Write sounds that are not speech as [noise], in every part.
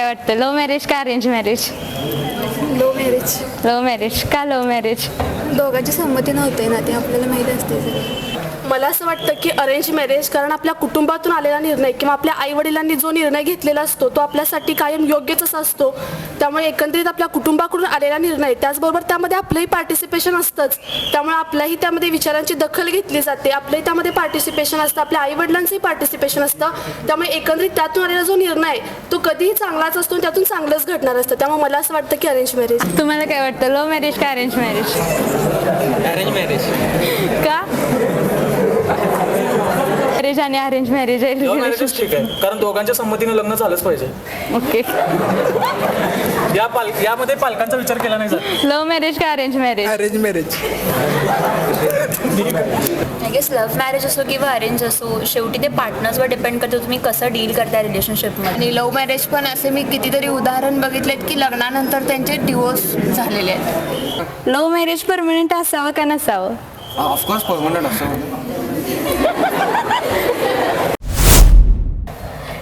काय वाटतं? Love marriage का arrange marriage love marriage love marriage का लव्ह मॅरेज दोघांची संमती नव्हते ना ते आपल्याला माहीत असते सगळं मला असं वाटतं की अरेंज मॅरेज कारण आपल्या कुटुंबातून आलेला निर्णय किंवा आपल्या आईवडिलांनी जो निर्णय घेतलेला असतो तो आपल्यासाठी कायम योग्यच असा असतो. त्यामुळे एकंदरीत आपल्या कुटुंबाकडून आलेला निर्णय त्याचबरोबर त्यामध्ये आपलंही पार्टिसिपेशन असतंच. त्यामुळे आपल्याही त्यामध्ये विचारांची दखल घेतली जाते आपलंही त्यामध्ये पार्टिसिपेशन असतं आपल्या आईवडिलांचंही पार्टिसिपेशन असतं. त्यामुळे एकंदरीत त्यातून आलेला जो निर्णय तो कधीही चांगलाच असतो त्यातून चांगलंच घडणार असतं. त्यामुळे मला असं वाटतं की अरेंज मॅरेज तुम्हाला काय वाटतं? लव्ह मॅरेज का अरेंज मॅरेज अरेंज मॅरेज का? मॅरेज आणि अरेंज मॅरेज लव्ह मॅरेजच ठीक आहे. कारण दोघांच्या संमतीने लग्न झालंच पाहिजे. ओके. या पाल यामध्ये पालकांचा विचार केला नाही जात. लव्ह मॅरेज का arrange marriage arrange marriage I guess love marriage असो किंवा अरेंज असो शेवटी ते पार्टनर्सवर डिपेंड करतो तुम्ही कसं डील करताय रिलेशनशिपमध्ये आणि लव्ह मॅरेज पण असे मी कितीतरी उदाहरण बघितलेत की लग्नानंतर त्यांचे डिवोर्स झालेले आहेत. लव्ह मॅरेज परमनंट असावं का नसावं? ऑफकोर्स परमनंट असं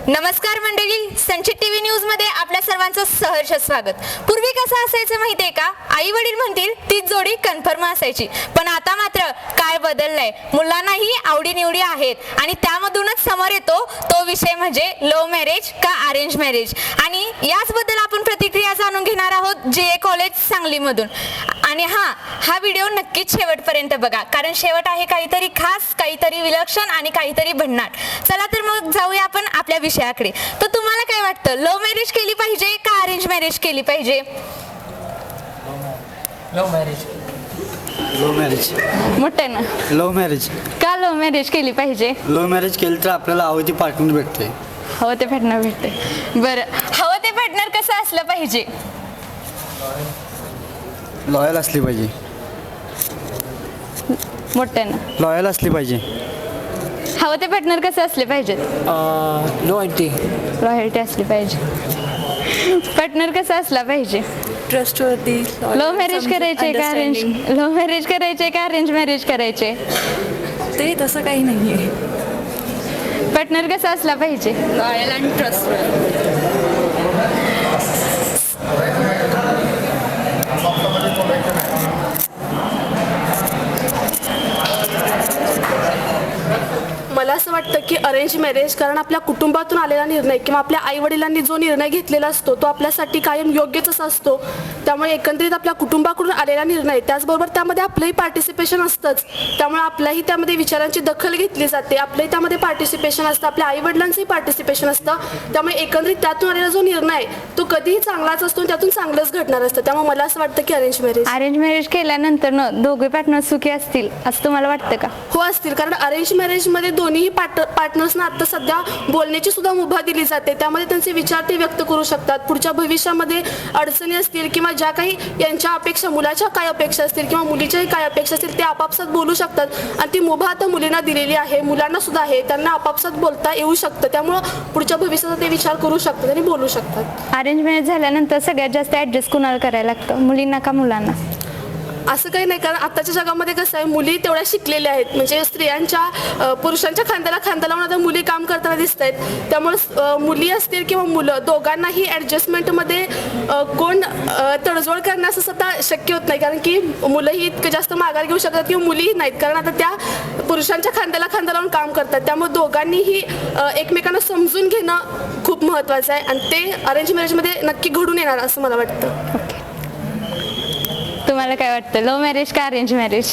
नमस्कार मंडळी संचित टीव्ही न्यूजमध्ये आपल्या सर्वांचं सहर्ष स्वागत. पूर्वी कसं असायचं माहितीये का? आई वडील म्हणतील तीच जोडी कन्फर्म असायची. पण आता मात्र काय बदललंय? मुलांनाही आवडीनिवडी आहेत आणि त्यामधूनच समोर येतो तो विषय म्हणजे लव्ह मॅरेज का अरेंज मॅरेज? आणि याचबद्दल आपण प्रतिक्रिया जाणून घेणार आहोत जे ए कॉलेज सांगलीमधून. आणि हा हा व्हिडिओ नक्कीच शेवटपर्यंत बघा कारण शेवट आहे काहीतरी खास काहीतरी विलक्षण आणि काहीतरी भन्नाट. चला तर मग जाऊया आपण आपल्या विषयाकडे. तर तुम्हाला काय वाटतं लव्ह मॅरेज केली पाहिजे का अरेंज मॅरेज केली पाहिजे? Love marriage. मोठ्यानं लव्ह मॅरेज का लव्ह मॅरेज केली पाहिजे? लव्ह मॅरेज केलं तर आपल्याला हवं ती पार्टनर भेटते. हो ते भेटणं भेटते. बरं. हवं ते भेटणार कसं असलं पाहिजे? लॉयल असली पाहिजे. मोठ्यानं लॉयल असली पाहिजे. हवं ते भेटणार कसं असले पाहिजेत नो आयटी लॉयल्टी असली पाहिजे. पार्टनर कसा असला पाहिजे? ट्रस्टवरती लव्ह मॅरेज करायचे का अरेंज लव्ह मॅरेज करायचे का अरेंज मॅरेज करायचे? ते तसं काही नाही आहे पार्टनर कसा असला पाहिजे? लॉयल अँड ट्रस्ट मला असं अरेंज मॅरेज कारण आपल्या कुटुंबातून आलेला निर्णय किंवा आपल्या आईवडिलांनी जो निर्णय घेतलेला असतो तो आपल्यासाठी कायम योग्यच असा असतो. त्यामुळे एकंदरीत आपल्या कुटुंबाकडून आलेला निर्णय त्याचबरोबर त्यामध्ये आपलंही पार्टिसिपेशन असतंच. त्यामुळे आपल्याही त्यामध्ये विचारांची दखल घेतली जाते आपलंही त्यामध्ये पार्टिसिपेशन असतं आपल्या आईवडिलांचंही पार्टिसिपेशन असतं. त्यामुळे एकंदरीत त्यातून आलेला जो निर्णय तो कधीही चांगलाच असतो त्यातून चांगलंच घडणार असतं. त्यामुळे मला असं वाटतं की अरेंज मॅरेज अरेंज मॅरेज केल्यानंतर न दोघे पार्टनर सुखी असतील असं तुम्हाला वाटतं का? हो असतील. कारण अरेंज मॅरेजमध्ये दोन्ही पार्ट पार्टनर्सना आता सध्या बोलण्याची सुद्धा मुभा दिली जाते. त्यामध्ये त्यांचे विचार ते व्यक्त करू शकतात. पुढच्या भविष्यामध्ये अडचणी असतील किंवा ज्या काही यांच्या अपेक्षा मुलाच्या काय अपेक्षा असतील किंवा मुलीच्याही काय अपेक्षा असतील ते आपापसात बोलू शकतात. आणि ती मुभा आता मुलींना दिलेली आहे मुलांना सुद्धा आहे त्यांना आपापसात बोलता येऊ शकतं. त्यामुळं पुढच्या भविष्याचा ते विचार करू शकतात आणि बोलू शकतात. अरेंज मॅरेज झाल्यानंतर सगळ्यात जास्त ॲडजस्ट कुणाला करायला लागतं? मुलींना का मुलांना? असं काही नाही कारण आताच्या जगामध्ये कसं आहे मुली तेवढ्या शिकलेल्या आहेत. म्हणजे स्त्रियांच्या पुरुषांच्या खांद्याला खांदा लावून आता मुली काम करताना दिसत आहेत. त्यामुळे मुली असतील किंवा मुलं दोघांनाही ॲडजस्टमेंटमध्ये कोण तडजोड करणं असं सुद्धा शक्य होत नाही. कारण की मुलंही इतकं जास्त माघार घेऊ शकतात किंवा मुलीही नाहीत. कारण आता त्या पुरुषांच्या खांद्याला खांदा लावून काम करतात. त्यामुळे दोघांनीही एकमेकांना समजून घेणं खूप महत्त्वाचं आहे. आणि ते अरेंज मॅरेजमध्ये नक्की घडून येणार असं मला वाटतं. तुम्हाला काय वाटतं? लव्ह मॅरेज का arrange marriage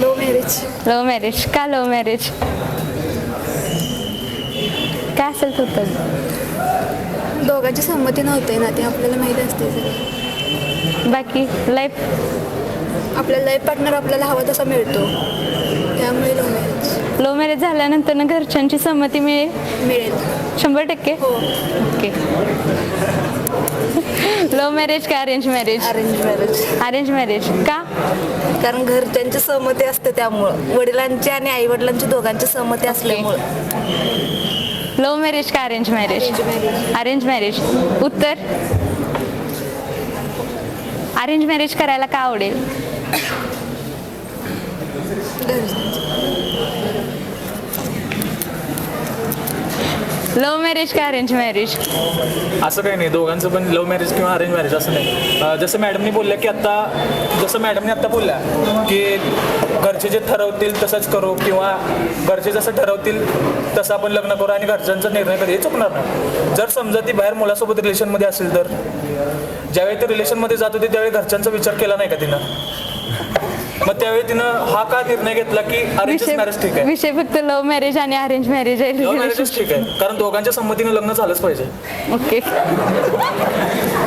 love marriage love marriage का लव्ह मॅरेज काय असेल तर दोघांची संमती नव्हते ना ते आपल्याला माहीत असते सगळं. बाकी? लाईफ आपल्याला लाईफ पार्टनर आपल्याला हवा तसा मिळतो. त्यामुळे लो मॅरेज लव्ह मॅरेज झाल्यानंतर ना घरच्यांची संमती मिळेल? मिळेल. शंभर टक्के? हो. ओके [laughs] लव्ह मॅरेज का arrange marriage arrange marriage arrange marriage का? कारण घरच्यांची सहमती असते त्यामुळं. वडिलांची आणि आई वडिलांची दोघांची सहमती असल्यामुळं. लव्ह मॅरेज का अरेंज मॅरेज अरेंज मॅरेज उत्तर? अरेंज मॅरेज करायला का आवडेल? लव्ह मॅरेज का अरेंज मॅरेज असं काही नाही दोघांचं पण लव्ह मॅरेज किंवा अरेंज मॅरेज असं नाही. अं, जसं मॅडमनी बोलल्या की आत्ता जसं मॅडमने आत्ता बोलल्या की घरचे जे ठरवतील तसंच करू किंवा घरचे जसं ठरवतील तसं आपण लग्न करू आणि घरच्यांचा निर्णय कधी चुकणार नाही. जर समजा ती बाहेर मुलासोबत रिलेशनमध्ये असेल तर ज्यावेळी ते रिलेशनमध्ये जात होती त्यावेळी घरच्यांचा विचार केला नाही का तिनं? मग त्यावेळी तिनं हा का निर्णय घेतला की अरेंज विषय मॅरेज ठीक आहे. विषय फक्त लव्ह मॅरेज आणि अरेंज मॅरेज लव्ह आहे मॅरेजच ठीक आहे. कारण दोघांच्या संमतीने लग्न झालंच पाहिजे. ओके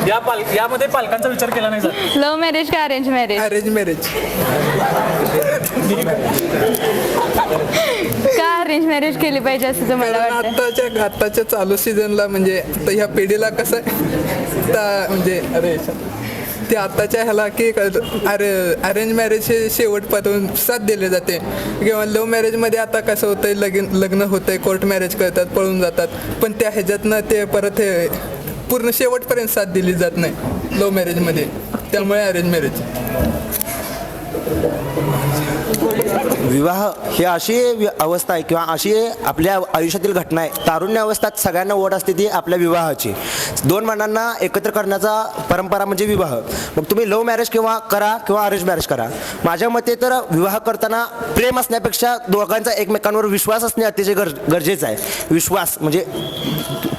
या पाल यामध्ये पालकांचा विचार केला नाही जात. लव्ह मॅरेज का अरेंज मॅरेज अरेंज मॅरेज का अरेंज मॅरेज केली पाहिजे असं तुम्हाला कारण वाटतं आत्ताच्या आत्ताच्या चालू सीझनला म्हणजे आता ह्या पिढीला कसं आता म्हणजे अरे ते आत्ताच्या ह्याला की अरे अरेंज मॅरेज हे शेवटपासून साथ दिले जाते. किंवा लव्ह मॅरेजमध्ये आता कसं होतंय लगीन लग्न होतंय कोर्ट मॅरेज करतात पळून जातात. पण त्या ह्याच्यातनं ते परत हे पूर्ण शेवटपर्यंत साथ दिली जात नाही लव्ह मॅरेजमध्ये त्यामुळे अरेंज मॅरेज विवाह ही अशी अवस्था आहे किंवा अशी आपल्या आयुष्यातील घटना आहे. तारुण्य अवस्थात सगळ्यांना ओढ असते ती आपल्या विवाहाची. दोन मनांना एकत्र करण्याचा परंपरा म्हणजे विवाह. मग तुम्ही लव्ह मॅरेज किंवा करा किंवा अरेंज मॅरेज करा. माझ्या मते तर विवाह करताना प्रेम असण्यापेक्षा दोघांचा एकमेकांवर विश्वास असणे अतिशय गर गरजेचं आहे. विश्वास म्हणजे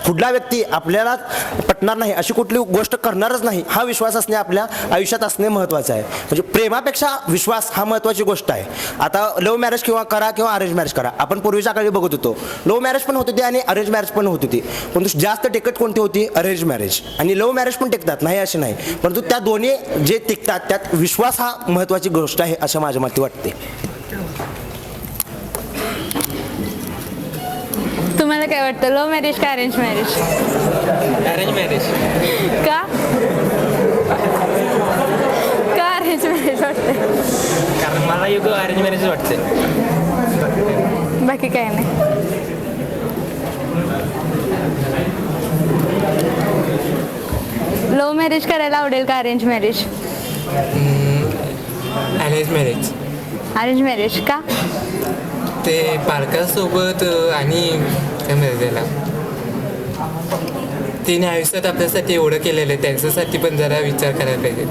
कुठला व्यक्ती आपल्याला पटणार नाही अशी कुठली गोष्ट करणारच नाही हा विश्वास असणे आपल्या आयुष्यात असणे महत्त्वाचं आहे. म्हणजे प्रेमापेक्षा विश्वास हा महत्त्वाची गोष्ट आहे. आता लव्ह मॅरेज किंवा करा किंवा अरेंज मॅरेज करा. आपण पूर्वीच्या काळी बघत होतो. लव्ह मॅरेज पण होत होती आणि अरेंज मॅरेज पण होत होती. परंतु जास्त टिकट कोणती होती? Arrange marriage. आणि लव्ह मॅरेज पण टिकतात नाही असे नाही. परंतु त्या दोन्ही जे टिकतात त्यात विश्वास हा महत्त्वाची गोष्ट आहे असं माझ्या मते वाटते. तुम्हाला काय वाटतं? लव्ह मॅरेज का अरेंज मॅरेज? Arrange marriage. का? का अरेंज मॅरेज वाटतं कारण मला युग अरेंज मॅरेज वाटते बाकी काय नाही. लव्ह मॅरेज करायला आवडेल का arrange marriage arrange marriage arrange marriage का? ते पालकांसोबत आणि काय म्हणतात त्याला तिने आयुष्यात आपल्यासाठी एवढं केलेलं आहे त्यांच्यासाठी पण जरा विचार करायला पाहिजे.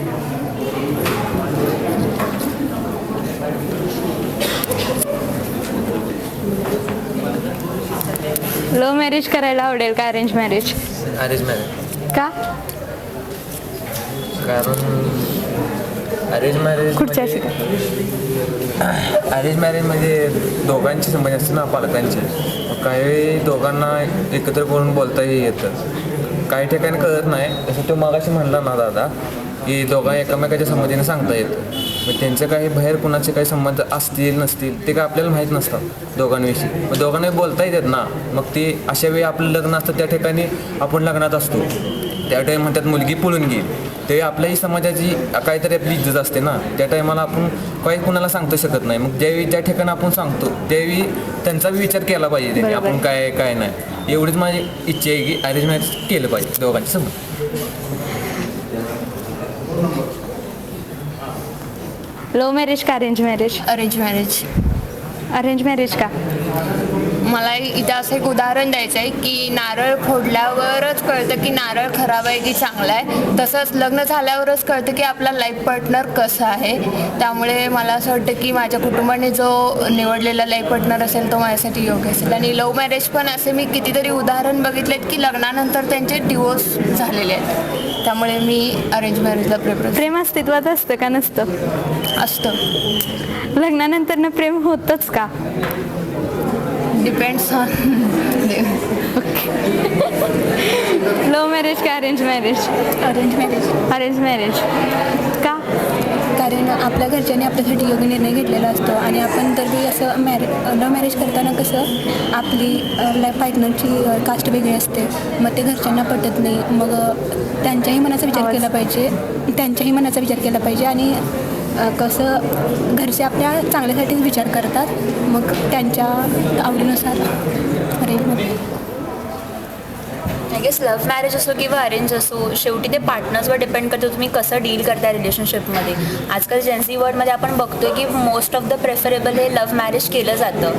लव्ह मॅरेज करायला आवडेल का अरेंज मॅरेज? Arrange marriage. का? कारण अरेंज मॅरेज खुर्ची अशी अरेंज मॅरेजमध्ये दोघांची संबंध असते ना पालकांचे. मग काही वेळी दोघांना एकत्र करून बोलताही येतं. काही ठिकाणी कळत नाही. जसं तो मागाशी म्हणला ना दादा की दोघा एकमेकाच्या संमतीने सांगता येतं. मग त्यांचे काही बाहेर कुणाचे काही संबंध असतील नसतील ते काय आपल्याला माहीत नसतात दोघांविषयी. मग दोघांना बोलता येतात ना. मग ते अशा वेळी आपलं लग्न असतं त्या ठिकाणी आपण लग्नात असतो. त्या टाईम म्हणतात मुलगी पळून गेली. ते आपल्याही समाजाची काहीतरी आपली इज्जत असते ना. त्या टायमाला आपण काही कुणाला सांगू शकत नाही. मग ज्यावेळी ज्या ठिकाणी आपण सांगतो त्यावेळी त्यांचा विचार केला पाहिजे त्यांनी. आपण काय काय नाही. एवढीच माझी इच्छा आहे की अरेंज मॅरेज केलं पाहिजे दोघांच्या समोर लव्ह मॅरेज का arrange marriage arrange marriage arrange marriage का? मला इथं असं एक उदाहरण द्यायचं आहे की नारळ फोडल्यावरच कळतं की नारळ खराब आहे की चांगला आहे. तसंच लग्न झाल्यावरच कळतं की आपला लाईफ पार्टनर कसं आहे. त्यामुळे मला असं वाटतं की माझ्या कुटुंबाने जो निवडलेला लाईफ पार्टनर असेल तो माझ्यासाठी योग्य असेल. आणि लव्ह मॅरेज पण असे मी कितीतरी उदाहरण बघितलेत की लग्नानंतर त्यांचे डिवोर्स झालेले आहेत. त्यामुळे मी अरेंज मॅरेजला प्रेफरन्स प्रेम अस्तित्वात असतं का नसतं? असतं. लग्नानंतर प्रेम होतच का? डिपेंड्स ऑन लव्ह मॅरेज का arrange marriage arrange marriage arrange marriage का? कारण आपल्या घरच्यांनी आपल्यासाठी योग्य निर्णय घेतलेला असतो आणि आपण तर बी असं मॅरे लव्ह मॅरेज करताना कसं आपली लाईफ पार्टनरची कास्ट वेगळी असते. मग ते घरच्यांना पटत नाही. मग त्यांच्याही मनाचा विचार केला पाहिजे. त्यांच्याही मनाचा विचार केला पाहिजे आणि कसं घरचे आपल्या चांगल्यासाठीच विचार करतात. मग त्यांच्या आवडीनुसार अरेंज गेस लव्ह मॅरेज असो किंवा अरेंज असो शेवटी ते पार्टनर्सवर डिपेंड करतो तुम्ही कसं डील करताय रिलेशनशिपमध्ये आजकाल जेन्सी वर्डमध्ये आपण बघतोय की मोस्ट ऑफ द प्रेफरेबल हे लव्ह मॅरेज केलं जातं.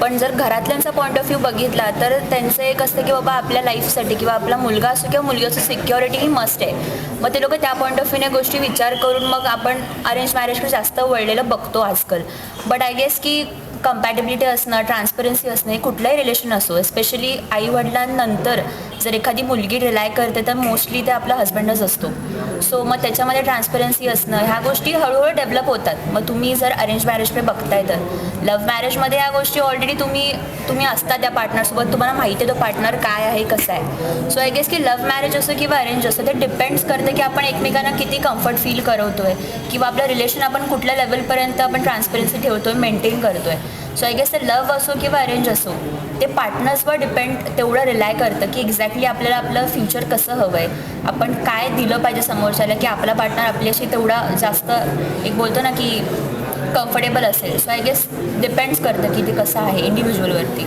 पण जर घरातल्यांचा पॉईंट ऑफ व्ह्यू बघितला तर त्यांचं एक असतं की बाबा आपल्या लाईफसाठी किंवा आपला मुलगा असो किंवा मुलगी असो सिक्युरिटी ही मस्ट आहे. मग ते लोक त्या पॉईंट ऑफ व्ह्यूने गोष्टी विचार करून मग आपण अरेंज मॅरेजकडे जास्त वळलेलं बघतो आजकाल. बट आय गेस की कम्पॅटेबिलिटी असणं ट्रान्सपरन्सी असणं हे कुठलंही रिलेशन असो स्पेशली आईवडिलांनंतर जर एखादी मुलगी रिलाय करते तर मोस्टली ते आपला हस्बंडच असतो. सो मग त्याच्यामध्ये ट्रान्सपरन्सी असणं ह्या गोष्टी हळूहळू डेव्हलप होतात. मग तुम्ही जर अरेंज मॅरेजकडे बघताय तर. लव्ह मॅरेजमध्ये ह्या गोष्टी ऑलरेडी तुम्ही तुम्ही असता त्या पार्टनरसोबत तुम्हाला माहिती आहे तो पार्टनर काय आहे कसं आहे. सो आय गेस की लव्ह मॅरेज असो किंवा अरेंज असो ते डिपेंड्स करतं की आपण एकमेकांना किती कम्फर्ट फील करवतोय. किंवा आपलं रिलेशन आपण कुठल्या लेवलपर्यंत आपण ट्रान्सपरन्सी ठेवतोय मेंटेन करतोय. सो आय गेस ते लव्ह असो किंवा अरेंज असो ते पार्टनर्सवर डिपेंड तेवढं रिलाय करतं की एक्झॅक्टली आपल्याला आपलं फ्युचर कसं हवं आहे आपण काय दिलं पाहिजे समोरच्याला की आपला पार्टनर आपल्याशी तेवढा जास्त एक बोलतो ना की कम्फर्टेबल असेल. सो आय गेस डिपेंड्स करतं की ते कसं आहे इंडिव्हिज्युअलवरती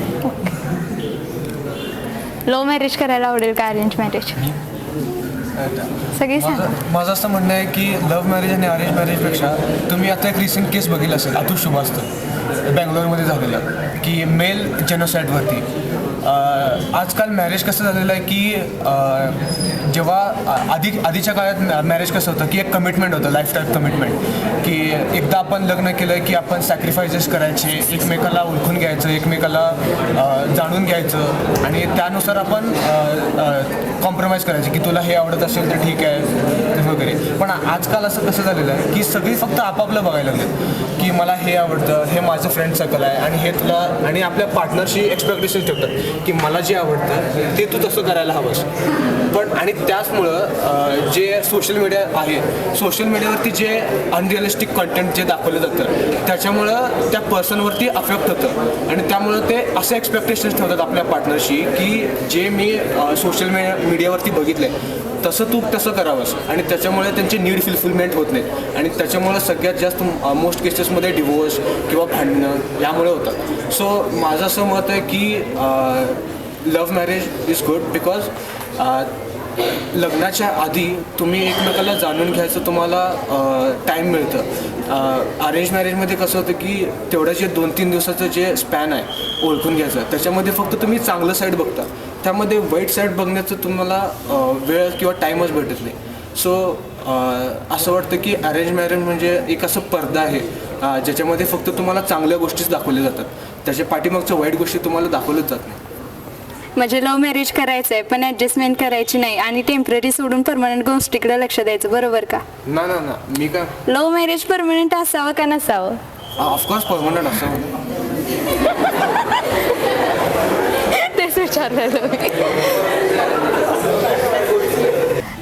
लव्ह मॅरेज करायला आवडेल का अरेंज मॅरेज सगळी सांगा. माझं असं म्हणणं आहे की लव्ह मॅरेज आणि अरेंज मॅरेजपेक्षा तुम्ही आता एक रिसेंट केस बघितला असेल अतुल श्रीवास्तव बँगलोरमध्ये झालेला की मेल जेनोसाईडवरती आजकाल मॅरेज कसं झालेलं आहे की जेव्हा आधी आधीच्या काळात मॅरेज कसं होतं की एक कमिटमेंट होतं लाईफ टाईम कमिटमेंट की एकदा आपण लग्न केलं की आपण सॅक्रिफायसेस करायचे एकमेकाला ओळखून घ्यायचं एकमेकाला जाणून घ्यायचं आणि त्यानुसार आपण कॉम्प्रोमाइज करायचे की तुला हे आवडत असेल तर ठीक आहे ते वगैरे. पण आजकाल असं कसं झालेलं आहे की सगळी फक्त आपापलं बघायला लागले. की मला हे आवडतं हे माझं फ्रेंड सर्कल आहे आणि हे तुला आणि आपल्या पार्टनरशी एक्सपेक्टेशन ठेवतात. की मला जे आवडतं ते तू तसं करायला हवंस. पण आणि त्याचमुळं जे सोशल मीडिया आहे सोशल मीडियावरती जे अनरिअलिस्टिक कंटेंट जे दाखवलं जातं त्याच्यामुळं त्या पर्सनवरती अफेक्ट होतं. आणि त्यामुळं ते असं एक्सपेक्टेशन्स ठेवतात आपल्या पार्टनरशी की जे मी सोशल मीडिया मीडियावरती आहे तसं तू तसं करावंस. आणि त्याच्यामुळे त्यांचे नीड फुलफिलमेंट होत नाहीत आणि त्याच्यामुळं सगळ्यात जास्त मोस्ट केसेसमध्ये डिवोर्स किंवा भांडणं यामुळे होतात. सो माझं असं मत आहे की love marriage is good because लग्नाच्या आधी तुम्ही एकमेकाला जाणून घ्यायचं तुम्हाला टाईम मिळतं. अरेंज मॅरेजमध्ये कसं होतं की तेवढं जे दोन तीन दिवसाचं जे स्पॅन आहे ओळखून घ्यायचं. त्याच्यामध्ये फक्त तुम्ही चांगलं साईड बघता. त्यामध्ये वाईट साईड बघण्याचं तुम्हाला वेळ किंवा टाईमच भेटत नाही. सो असं वाटतं की अरेंज मॅरेज म्हणजे एक असं पडदा आहे ज्याच्यामध्ये फक्त तुम्हाला चांगल्या गोष्टीच दाखवल्या जातात. त्याच्या पाठीमागच्या वाईट गोष्टी तुम्हाला दाखवल्याच जात नाही. म्हणजे लव्ह मॅरेज करायचं आहे पण ॲडजस्टमेंट करायची नाही आणि टेंपररी सोडून परमनंट गोष्टीकडे लक्ष द्यायचं बरोबर का? ना ना ना मी काय? लव्ह मॅरेज परमनंट असावं का नसावं? ऑफकोर्स परमनंट असं तेच विचारलेलं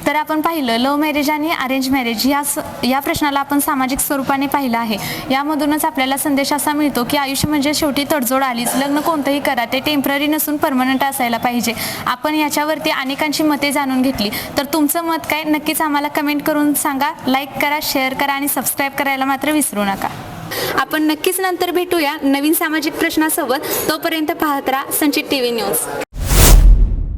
तर आपण पाहिलं लव्ह मॅरेज आणि अरेंज मॅरेज या या प्रश्नाला आपण सामाजिक स्वरूपाने पाहिलं आहे. यामधूनच आपल्याला संदेश असा मिळतो की आयुष्य म्हणजे शेवटी तडजोड आलीच. लग्न कोणतंही करा ते टेंपररी नसून परमनंट असायला पाहिजे. आपण याच्यावरती अनेकांची मते जाणून घेतली. तर तुमचं मत काय? नक्कीच आम्हाला कमेंट करून सांगा. लाईक करा शेअर करा आणि सबस्क्राईब करायला मात्र विसरू नका. आपण नक्कीच नंतर भेटूया नवीन सामाजिक प्रश्नासोबत. तोपर्यंत पाहत राहा संचित टी व्ही न्यूज.